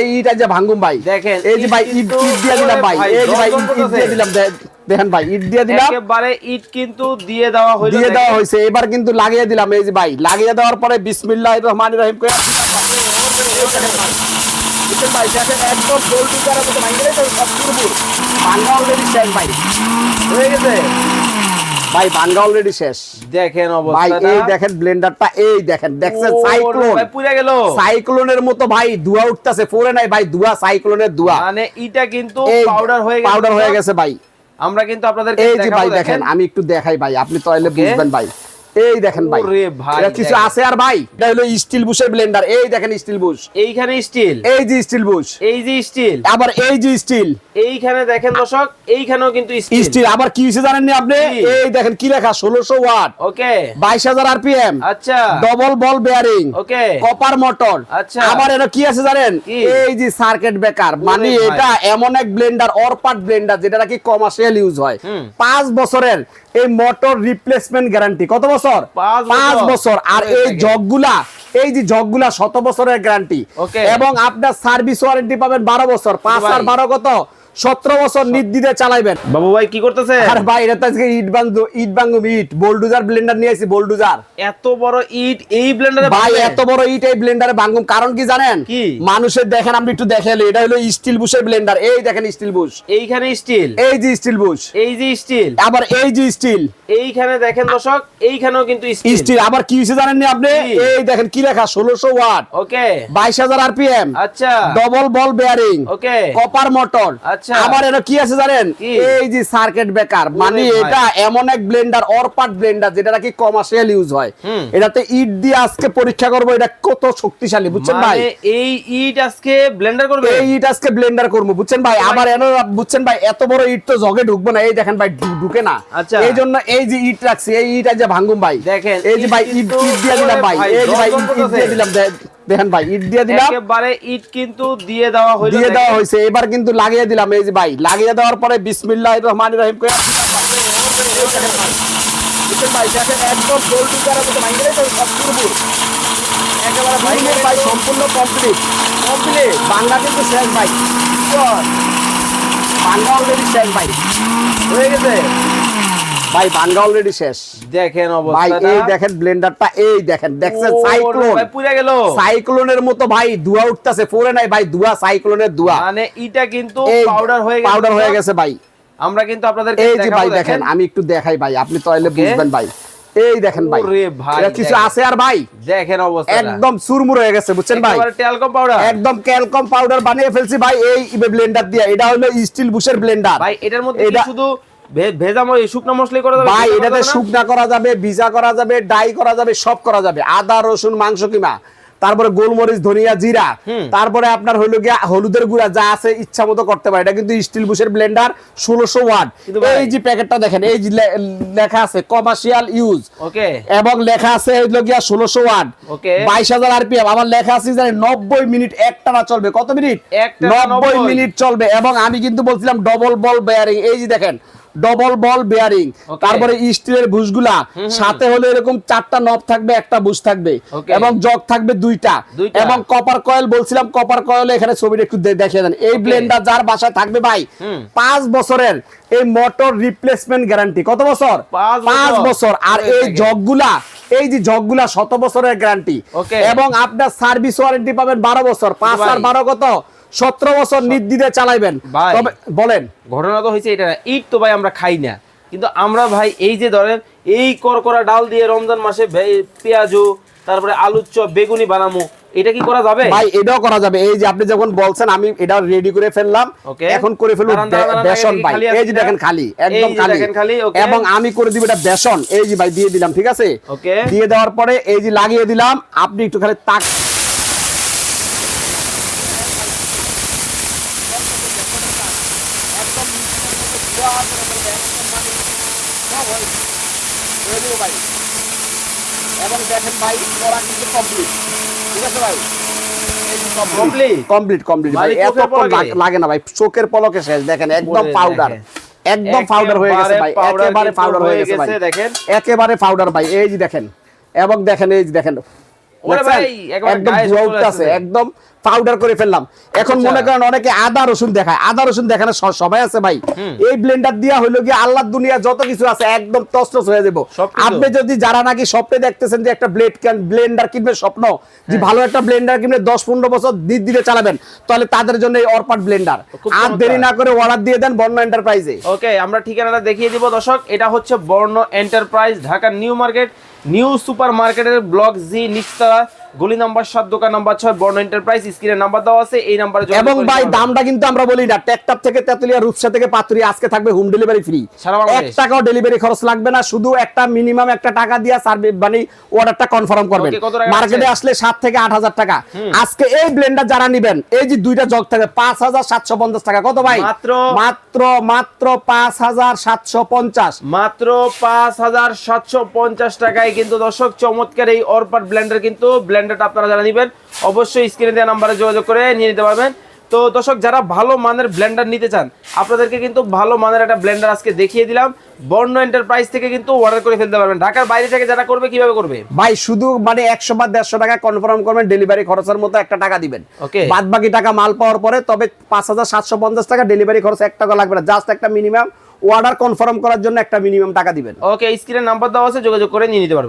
এই ইটা যে ভাঙ্গুম ভাই দেখেন, এই যে ভাই ইট দিয়ে দিলাম ভাই এই যে ভাই ইট দিয়ে দিলাম দেখেন ভাই ইট দিয়ে দিলাম। একেবারে ইট কিন্তু দিয়ে দেওয়া হইল দিয়ে দেওয়া। হয়েছে এবার কিন্তু লাগিয়ে দিলাম এই যে ভাই লাগিয়ে দেওয়ার পরে বিসমিল্লাহ রহমান রহিম করে ভাই দেখেন একদম গোল মতো ভাই সব তুরবু ভাঙ্গা অলরেডি শেষ ভাই। হয়ে গেছে। ভাই অলরেডি শেষ। দেখেন ভাই এই দেখেন ব্লেন্ডারটা এই দেখেন দেখছেন? সাইক্লোন ভাই, পুরো গেল। সাইক্লোনের মতো ভাই ধোঁয়া উঠতেছে পরে নাই ভাই ধোঁয়া সাইক্লোনের ধোঁয়া। মানে এটা কিন্তু পাউডার হয়ে গেছে পাউডার হয়ে গেছে ভাই। আমরা কিন্তু আপনাদের এই যে ভাই দেখেন। আমি একটু দেখাই ভাই। আপনি তাহলে. বুঝবেন ভাই। এই দেখেন ভাই। এটা কিছু আছে আর ভাই? এটা হলো স্টিল বুশের ব্লেন্ডার এই দেখেন স্টিল বুশ। এইখানে স্টিল। এই যে স্টিল বুশ। এই যে স্টিল। আবার এই যে স্টিল। এইখানে দেখেন দর্শক এইখানেও কিন্তু স্টিল। আবার কি হয়েছে জানেননি আপনি? এই দেখেন কি লেখা ষোলোশো ওয়াট। ওকে। বাইশ হাজার আরপিএম। আচ্ছা। Double ball bearing okay. Copper motor আচ্ছা। আবার এটা কি আছে জানেন? এই যে সার্কিট ব্রেকার মানে এটা এমন এক ব্লেন্ডার অরপাট ব্লেন্ডার যেটা নাকি কমার্শিয়াল ইউজ হয়। হুম। পাঁচ বছরের এই মোটর রিপ্লেসমেন্ট গ্যারান্টি কত বছর? পাঁচ বছর। আর এই জগ জগগুলা এই যে জগগুলা শত বছরের গ্যারান্টি এবং আপনার সার্ভিস ওয়ারেন্টি পাবেন বারো বছর। পাঁচ। আর বারো কত? সতেরো বছর নির্দিদে চালাইবেন। বাবু ভাই কি করতেছে? আর ভাই এটা আজকে ইট বাঙ্গু ইট বাঙ্গু ইট। বোল্ডুজার ব্লেন্ডার নিয়ে আসি বোল্ডুজার এত বড় ইট এই ব্লেন্ডারে ভাই এত বড় ইট এই ব্লেন্ডারে ভাঙ্গুম কারণ কি জানেন? কি? মানুষের দেখেন আপনি একটু দেখেন এটা হলো স্টিল বুশের ব্লেন্ডার এই দেখেন স্টিল বুশ এইখানে স্টিল এই যে স্টিল বুশ এই যে স্টিল আবার এই যে স্টিল এইখানে দেখেন দর্শক এইখানেও কিন্তু স্টিল স্টিল আবার কি হয়েছে জানেননি আপনি? এই দেখেন কি লেখা? ষোলোশো ওয়াট। ওকে। বাইশ হাজার আরপিএম আচ্ছা। Double ball bearing okay. Copper motor আচ্ছা। আবার এটা কি আছে জানেন? এই যে সার্কিট ব্রেকার মানে এটা এমন এক ব্লেন্ডার অরপাট ব্লেন্ডার যেটা নাকি কমার্শিয়াল ইউজ হয়। এটাতে ইট দিয়ে আজকে পরীক্ষা করব এটা কত শক্তিশালী বুঝছেন ভাই? মানে এই ইট আজকে ব্লেন্ডার করবে? এই ইট আজকে ব্লেন্ডার করব বুঝছেন ভাই? এনে বুঝছেন ভাই এত বড় ইট তো জগে ঢুকবো না এই দেখেন ভাই ঢুকে না। আচ্ছা। এই জন্য এই যে ইট রাখছি এই ইট যে ভাঙ্গুম ভাই। দেখেন, এই যে ভাই ইট দিয়ে দিলাম ভাই এই যে ভাই ইট দিয়ে দিলাম দেখেন ভাই ইট দিয়ে দিলাম। একেবারে ইট কিন্তু দিয়ে দেওয়া হইল দিয়ে দেওয়া। হয়েছে এবার কিন্তু লাগিয়ে দিলাম এই যে ভাই লাগিয়ে দেওয়ার পরে বিসমিল্লাহ রহমান রহিম করে ভাই দেখেন একদম গোল টুকারের মতো ভাই সব তুরবু একেবারে ভাই ভাই সম্পূর্ণ কমপ্লিট কমপ্লিট বাংলা কিন্তু শেষ ভাই। বাংলা? অলরেডি শেষ ভাই। হয়ে গেছে। ভাই বাংলা অলরেডি শেষ। দেখেন ভাই এই দেখেন ব্লেন্ডারটা এই দেখেন দেখছেন? সাইক্লোন ভাই, পুড়ে গেল। সাইক্লোনের মতো ভাই ধোঁয়া উঠতেছে পরে নাই ভাই ধোঁয়া সাইক্লোনের ধোঁয়া। মানে ইটা কিন্তু পাউডার হয়ে গেছে পাউডার হয়ে গেছে ভাই। আমরা কিন্তু আপনাদের এই যে ভাই দেখেন। আমি একটু দেখাই ভাই আপনি তাহলে. বুঝবেন ভাই। এই দেখেন ভাই ভাই, এটা কিছু আছে আর ভাই? দেখেন অবস্থা একদম সুরমুর হয়ে গেছে বুঝছেন ভাই? ক্যালকম পাউডার একদম ক্যালকম পাউডার বানিয়ে ফেলছি ভাই এই ব্লেন্ডার দিয়ে। এটা হলো স্টিল বুশের ব্লেন্ডার ভাই এটার মধ্যে এটা- শুধু ভেজা শুকনো মশলা করা যাবে ভাই এটাতে শুকনা করা যাবে ভিজা করা যাবে ডাই করা যাবে সব করা যাবে। আদা রসুন মাংস কিমা। তারপরে গোলমরিচ ধনিয়া জিরা। তারপরে আপনার হইল গিয়া হলুদের গুঁড়া যা আছে ইচ্ছা মতো করতে পারে। এটা কিন্তু স্টিল বুশের ব্লেন্ডার ষোলোশো ওয়াট। এই যে প্যাকেটটা দেখেন এই যে লেখা আছে কমার্শিয়াল ইউজ ওকে। এবং লেখা আছে হইল গিয়া ষোলোশো ওয়াট. বাইশ হাজার আরপিএম। আমার লেখা আছে জানি নব্বই মিনিট একটানা চলবে। কত মিনিট? নব্বই। মিনিট চলবে। এবং আমি কিন্তু বলছিলাম ডবল বল বেয়ারিং এই যে দেখেন ডবল বল বেয়ারিং তারপরে স্টিলের বুশগুলা সাথে হলো এরকম চারটা নব থাকবে একটা বুশ থাকবে। এবং জগ থাকবে দুইটা। এবং কপার কয়েল বলছিলাম কপার কয়েল এখানে ছবিটা একটু দেখিয়ে দেন। এই ব্লেন্ডার যার বাসায় থাকবে ভাই পাঁচ বছরের এই মোটর রিপ্লেসমেন্ট গ্যারান্টি কত বছর? পাঁচ। বছর। আর এই জগগুলা এই যে জগগুলা শত বছরের গ্যারান্টি এবং আপনার সার্ভিস ওয়ারেন্টি পাবেন বারো বছর। পাঁচ আর বারো কত? সতেরো বছর নির্দিদে চালাইবেন। তবে বলেন। ঘটনা তো হয়েছে এটা। ইট তো ভাই আমরা খাই না। কিন্তু আমরা ভাই এই যে ধরেন এই করকরা ডাল দিয়ে রমজান মাসে ভে- পেঁয়াজু তারপরে আলুর চপ বেগুনি বানামো এটা কি করা যাবে? ভাই এটাও করা যাবে। এই যে আপনি যখন বলছেন আমি এটা রেডি করে ফেললাম। এখন করে দাঁড়ান, বেসন ভাই। এই যে দেখেন খালি একদম খালি. এবং আমি করে দিব এটা বেসন। এই যে ভাই দিয়ে দিলাম ঠিক আছে. দিয়ে দেওয়ার পরে এই যে লাগিয়ে দিলাম আপনি একটু খালি তাক এবং দেখেন ভাই পড়া কিন্তু কমপ্লিট ঠিক আছে ভাই? কমপ্লিট কমপ্লিট ভাই এত চোখের পলকে? লাগে না ভাই। চোখের পলকে শেষ। দেখেন একদম পাউডার একদম পাউডার হয়ে গেছে ভাই। একেবারে পাউডার হয়ে গেছে ভাই। দেখেন। একেবারে পাউডার ভাই। এই যে দেখেন। এবং দেখেন এই যে দেখেন। একদম পাউডার করে ফেললাম। এখন আচ্ছা। মনে করেন অনেকে আদা রসুন দেখায়। আদা রসুন দেখানো সবাই আছে ভাই। এই ব্লেন্ডার দিয়া হইল গিয়ে আল্লাহর দুনিয়া যত কিছু আছে একদম হয়ে সবকিছু। আপনি যদি যারা নাকি স্বপ্নে দেখতেছেন যে একটা ব্লেড ব্লেন্ডার কিনবে স্বপ্ন যে হ্যাঁ। ভালো একটা ব্লেন্ডার কিনবে দশ পনেরো বছর দিন দিনে চালাবেন তাহলে তাদের জন্য এই অরপাট ব্লেন্ডার আর দেরি না করে অর্ডার দিয়ে দেন বর্ণ এন্টারপ্রাইজে ওকে আমরা ঠিকানাটা দেখিয়ে দিব দর্শক। এটা হচ্ছে Barna enterprise Dhaka new market. New super মার্কেটের ব্লক জি নিচতলা গলি নাম্বার সাত দোকান নাম্বার ছয় বর্ণ এন্টারপ্রাইজ স্ক্রিনের নাম্বার দেওয়া আছে এই নাম্বারে যোগাযোগ এবং ভাই দামটা কিন্তু আমরা বলি না। টেকটাপ থেকে তেতুলিয়া রূপসা থেকে পাতুরি আজকে থাকবে হোম ডেলিভারি ফ্রি এক টাকাও ডেলিভারি খরচ লাগবে না। শুধু একটা মিনিমাম একটা টাকা দিয়ে সার্ভিস মানে অর্ডারটা কনফার্ম করবেন। মার্কেটে আসলে সাত থেকে আট হাজার টাকা। আজকে এই ব্লেন্ডার যারা নিবেন এই যে দুইটা জগ থাকে পাঁচ হাজার সাতশো পঞ্চাশ টাকা। কত ভাই? মাত্র? মাত্র মাত্র পাঁচ হাজার সাতশো পঞ্চাশ। মাত্র পাঁচ হাজার সাতশো পঞ্চাশ টাকায় কিন্তু দর্শক চমৎকার এই অরপাট ব্লেন্ডার কিন্তু ব্লেন্ডারটা আপনারা যারা নেবেন অবশ্যই স্ক্রিনে দেওয়া নাম্বারে যোগাযোগ করে নিয়ে নিতে পারবেন। তো দর্শক যারা ভালো মানের ব্লেন্ডার নিতে চান আপনাদেরকে কিন্তু ভালো মানের একটা ব্লেন্ডার আজকে দেখিয়ে দিলাম। বর্ণ এন্টারপ্রাইজ থেকে কিন্তু অর্ডার করে ফেলতে পারবেন। ঢাকার বাইরে থেকে যারা করবে কীভাবে করবে? ভাই শুধু মানে একশো বা দেড়শো টাকা কনফার্ম করবেন ডেলিভারি খরচের মতো একটা টাকা দিবেন। ওকে বাদ বাকি টাকা মাল পাওয়ার পরে তবে পাঁচ হাজার সাতশো পঞ্চাশ টাকা ডেলিভারি খরচ এক টাকা লাগবে না। জাস্ট একটা মিনিমাম অর্ডার কনফার্ম করার জন্য একটা মিনিমাম টাকা দিবেন। ওকে স্ক্রিনের নাম্বার দেওয়া আছে যোগাযোগ করে নিয়ে নিতে পারবেন।